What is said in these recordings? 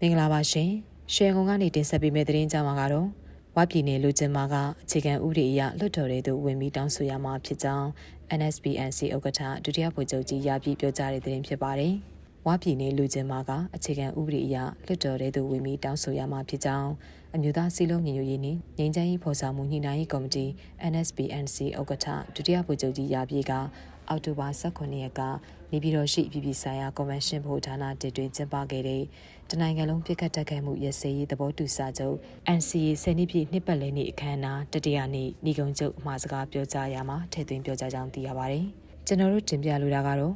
မင်္ဂလာပါရှင်ရှယ်ကွန်ကနေတင်ဆက်ပေးမယ့်သတင်းကြောင်းမှာကတော့ဝပြည်နယ်လူကျင်မာကအခြေခံဥပဒေအရလွှတ်တော်တွေသို့ဝင်ပြီးတောင်းဆိုရမှာဖြစ်ကြောင်း NSPNC ဥက္ကဋ္ဌဒုတိယဗိုလ်ချုပ်ကြီးရာပြည့်ပြောကြားတဲ့သတင်းဖြစ်ပါတယ် ဝပြည်နယ်လူကျင်မာကအခြေခံဥပဒေအရလွှတ်တော်တွေသို့ဝင်ပြီးတောင်းဆိုရမှာဖြစ်ကြောင်းအမျိုးသားစီလုံးညီညွတ်ရေးနှင့်ငြိမ်းချမ်းရေးဖော်ဆောင်မှုညှိနှိုင်းရေးကော်မတီ NSPNC ဥက္ကဋ္ဌဒုတိယဗိုလ်ချုပ်ကြီးရာပြည့်ကအောက်တိုဘာ18ရက်ကနေပြည်တော်ရှိပြည်ပြည်ဆိုင်ရာကွန်ဗင်းရှင်းဘိုဌာနတည်တွင်ကျင်းပခဲ့တဲ့တနိုင်ငံလုံးပြစ်ခတ်တက်ခိုက်မှုရစရေးသဘောတူစာချုပ် NCA ဆယ်နှစ်ပြည့်နှစ်ပတ်လည်နေ့အခမ်းအနားတတိယနေ့ညီကုံချုပ်အမှာစကားပြောကြားရမှာထည့်သွင်းပြောကြားကြောင်းသိရပါတယ်။ကျွန်တော်တို့တင်ပြလိုတာကတော့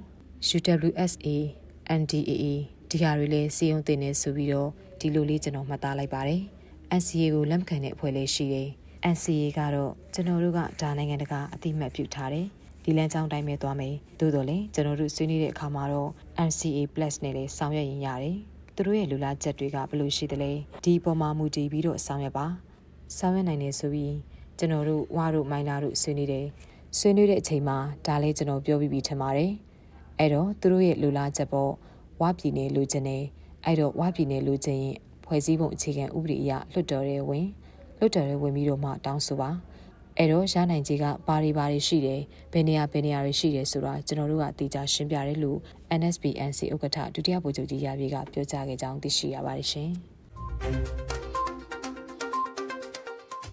UWSA NDAA ဒီဟာတွေလည်းစီယုံတင်နေဆိုပြီးတော့ဒီလိုလေးကျွန်တော်မှတ်သားလိုက်ပါတယ်။ NCA ကိုလက်မခံတဲ့အဖွဲ့လေးရှိတယ်။ NCA ကတော့ကျွန်တော်တို့ကဒါနိုင်ငံတကာအတိမတ်ပြုထားတယ်။ဒီလမ်းကြောင်းတိုင်းပဲသွားမယ်။သို့တော်လည်းကျွန်တော်တို့ဆွေးနွေးတဲ့အခါမှာတော့ NCA+ နဲ့လည်းဆောင်ရွက်ရင်ရတယ်။သူတို့ရဲ့လူလာချက်တွေကဘယ်လိုရှိသလဲ။ဒီပေါ်မှာမူတည်ပြီးတော့ဆောင်ရွက်ပါ။ဆောင်ရွက်နိုင်တယ်ဆိုပြီးကျွန်တော်တို့ဝါတို့မိုင်းလာတို့ဆွေးနွေးတယ်။ဆွေးနွေးတဲ့အချိန်မှာဒါလည်းကျွန်တော်ပြောပြီးပြီထင်ပါတယ်။အဲ့တော့သူတို့ရဲ့လူလာချက်ပေါ့ ဝါပြည်နယ်လူချင်းနေအဲ့တော့ဝါပြည်နယ်လူချင်းရင်ဖွဲ့စည်းပုံအခြေခံဥပဒေအရလွှတ်တော်ရဲဝင်လွှတ်တော်ရဲဝင်ပြီးတော့မှတောင်းဆိုပါအဲ့တော့ရနိုင်ကြီးကဘာတွေဘာတွေရှိတယ်ဘယ်နေရာဘယ်နေရာတွေရှိတယ်ဆိုတာကျွန်တော်တို့ကတေချာရှင်းပြတယ်လို့ NSPNC ဥက္ကဋ္ဌဒုတိယဗိုလ်ချုပ်ကြီးရာပြေကပြောကြားခဲ့ကြောင်းသိရှိရပါတယ်ရှင်